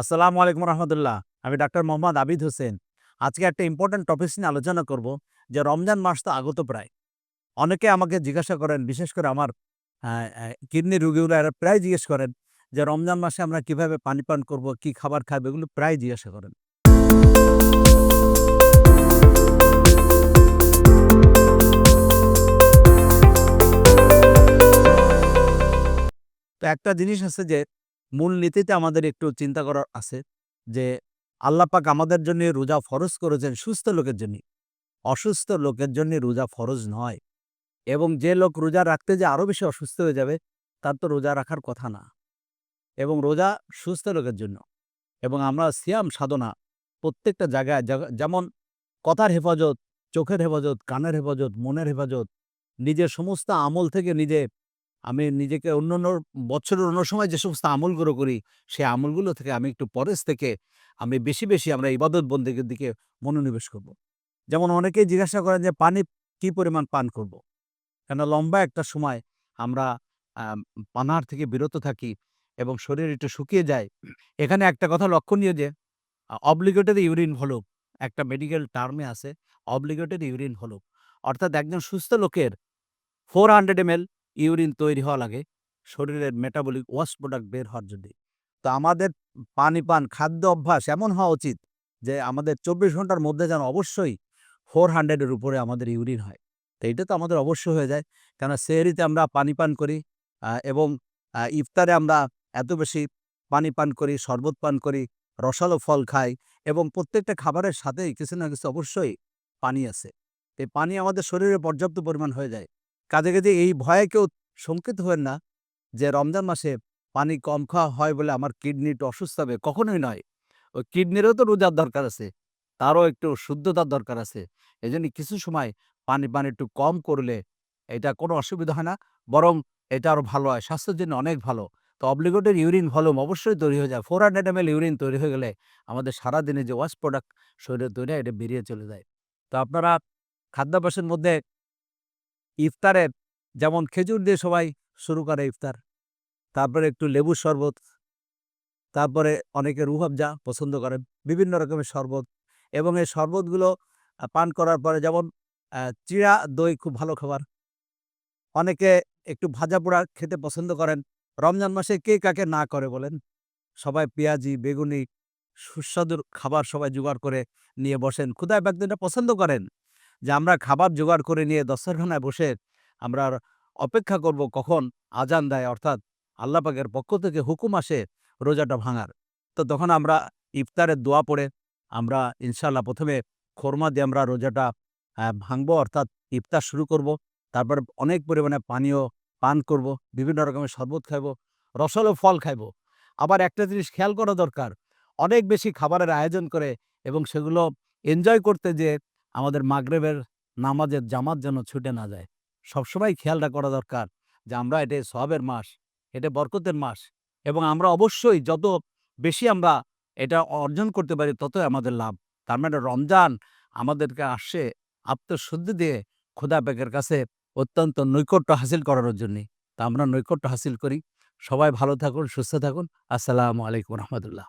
আসসালামু আলাইকুম রহমতুল্লাহ। আমি ডাক্তার মোহাম্মদ আবিদ হোসেন। আজকে একটা ইম্পর্ট্যান্ট টপিক নিয়ে আলোচনা করব, যে রমজান মাস তো আগত প্রায়। অনেকে আমাকে জিজ্ঞাসা করেন, বিশেষ করে আমার কিডনি রুগীগুলো এরা প্রায় জিজ্ঞেস করেন, যে রমজান মাসে আমরা কীভাবে পানি পান করব, কি খাবার খাব, এগুলো প্রায় জিজ্ঞাসা করেন। তো একটা জিনিস আছে যে মূল নীতিতে আমাদের একটু চিন্তা করার আছে যে, আল্লাহ পাক আমাদের জন্য রোজা ফরজ করেছেন সুস্থ লোকের জন্য। অসুস্থ লোকের জন্য রোজা ফরজ নয়। এবং যে লোক রোজা রাখতে যে আরও বেশি অসুস্থ হয়ে যাবে, তার তো রোজা রাখার কথা না। এবং রোজা সুস্থ লোকের জন্য। এবং আমরা সিয়াম সাধনা প্রত্যেকটা জায়গায় যেমন কথার হেফাজত, চোখের হেফাজত, কানের হেফাজত, মনের হেফাজত, নিজের সমস্ত আমল থেকে নিজে আমি নিজেকে অন্য অন্য বছরের অন্য সময় যে সমস্ত আমলগুলো করি সেই আমলগুলো থেকে আমি একটু পরেশ থেকে আমি বেশি বেশি আমরা ইবাদত বন্দেগের দিকে মনোনিবেশ করব। যেমন অনেকেই জিজ্ঞাসা করেন যে পানি কি পরিমাণ পান করব। কেন লম্বা একটা সময় আমরা আম, পানার থেকে বিরত থাকি এবং শরীর একটু শুকিয়ে যায় এখানে একটা কথা লক্ষণীয় যে অবলিগেটেড ইউরিন হলো একটা মেডিকেল টার্মে আছে অবলিগেটেড ইউরিন হলো অর্থাৎ একজন সুস্থ লোকের ফোর হান্ড্রেড এম ইউরিন তৈরি হওয়া লাগে, শরীরের মেটাবলিক ওয়াশ প্রোডাক্ট বের হওয়ার জন্য। তো আমাদের পানি পান, খাদ্য অভ্যাস এমন হওয়া উচিত যে আমাদের চব্বিশ ঘণ্টার মধ্যে যেন অবশ্যই ফোর হান্ড্রেডের উপরে আমাদের ইউরিন হয়। তো এটা তো আমাদের অবশ্যই হয়ে যায়। কেন সেহরিতে আমরা পানি পান করি এবং ইফতারে আমরা এত বেশি পানি পান করি, শরবত পান করি, রসালো ফল খাই, এবং প্রত্যেকটা খাবারের সাথেই কিছু না কিছু অবশ্যই পানি আছে। এই পানি আমাদের শরীরে পর্যাপ্ত পরিমাণ হয়ে যায়। কাজে কাজে এই ভয়ে কেউ শঙ্কিত হবেন না যে রমজান মাসে পানি কম খাওয়া হয় বলে আমার কিডনি একটু অসুস্থ হবে, কখনোই নয়। ওই কিডনিরও তো রোজার দরকার আছে, তারও একটু শুদ্ধতার দরকার আছে। এই কিছু সময় পানি পানি একটু কম করলে এটা কোনো অসুবিধা হয় না, বরং এটা আরও ভালো হয়, স্বাস্থ্যের জন্য অনেক ভালো। তো অব্লিগেটেড ইউরিন ভলিউম অবশ্যই তৈরি হয়ে যায় ফোর হান্ড্রেড এম ইউরিন তৈরি হয়ে গেলে আমাদের সারাদিনে যে ওয়াশ প্রোডাক্ট শরীরে তৈরি হয়, এটা বেরিয়ে চলে যায়। তো আপনারা খাদ্যাভ্যাসের মধ্যে ইফতারের যেমন খেজুর দিয়ে সবাই শুরু করে ইফতার। তারপরে একটু লেবুর শরবত, তারপরে অনেকে রুহাবজা পছন্দ করেন, বিভিন্ন রকমের শরবত। এবং এই শরবতগুলো পান করার পরে যেমন চিড়া দই খুব ভালো খাবার। অনেকে একটু ভাজা পোড়া খেতে পছন্দ করেন। রমজান মাসে কে কাকে না করে বলেন? সবাই পেঁয়াজি, বেগুনি, সুস্বাদুর খাবার সবাই জোগাড় করে নিয়ে বসেন। ক্ষুদায় ব্যক্তিটা পছন্দ করেন। যে আমরা খাবার জোগাড় করে নিয়ে দস্তরখানায় বসে আমরা অপেক্ষা করব কখন? আজান দেয়, অর্থাৎ আল্লাপাকের পক্ষ থেকে হুকুম আসে রোজাটা ভাঙার। তো তখন আমরা ইফতারের দোয়া পড়ে আমরা ইনশাল্লাহ প্রথমে খোরমা দিয়ে আমরা রোজাটা ভাঙবো, অর্থাৎ ইফতার শুরু করব। তারপর অনেক পরিমাণে পানীয় পান করব, বিভিন্ন রকমের শরবত খাইব, রসালো ফল খাইব। আবার একটা জিনিস খেয়াল করা দরকার, অনেক বেশি খাবারের আয়োজন করে এবং সেগুলো এনজয় করতে যে আমাদের মাগরেবের নামাজের জামাত যেন ছুটে না যায়। সবসময় খেয়ালটা করা দরকার যে আমরা এটা সবের মাস, এটা বরকতের মাস এবং আমরা অবশ্যই যত বেশি আমরা এটা অর্জন করতে পারি ততই আমাদের লাভ। তার মানে রমজান আমাদেরকে আসছে আত্মশুদ্ধি দিয়ে খোদা বেগের কাছে অত্যন্ত নৈকট্য হাসিল করার জন্যে। তা আমরা নৈকট্য হাসিল করি। সবাই ভালো থাকুন, সুস্থ থাকুন। আসসালামু আলাইকুম রহমতুল্লাহ।